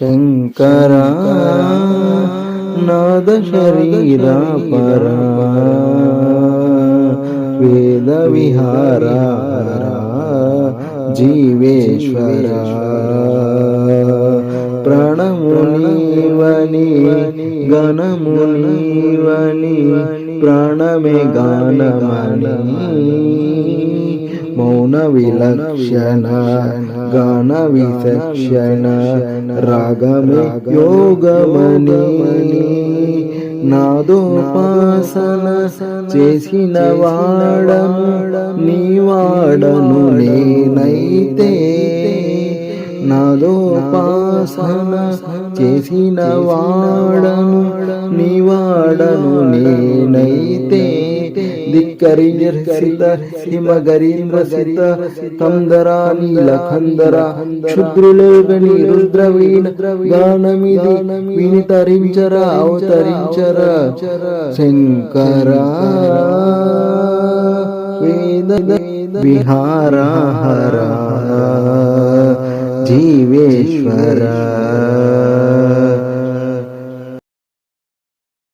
శంకర నాద శరీర పర వేద విహార జీవేశ్వర ప్రణమునివని గణమునివని ప్రాణమే గానమని మౌన విలక్షణ గాన విచక్షణ రాగమే యోగమని నాదోపాసన చేసిన వాడను నీ వాడను నేనైతే నాదోపాసన చేసిన వాడను నీ వాడను నేనైతే ధిక్కరీర్సిత హిమగరీంద్ర సిత కందరా నీలకందర క్షుద్రులేగని రుద్రవీణ గానమిది వినితరించర అవతరించర శంకర వేద విహార హర జీవేశ్వర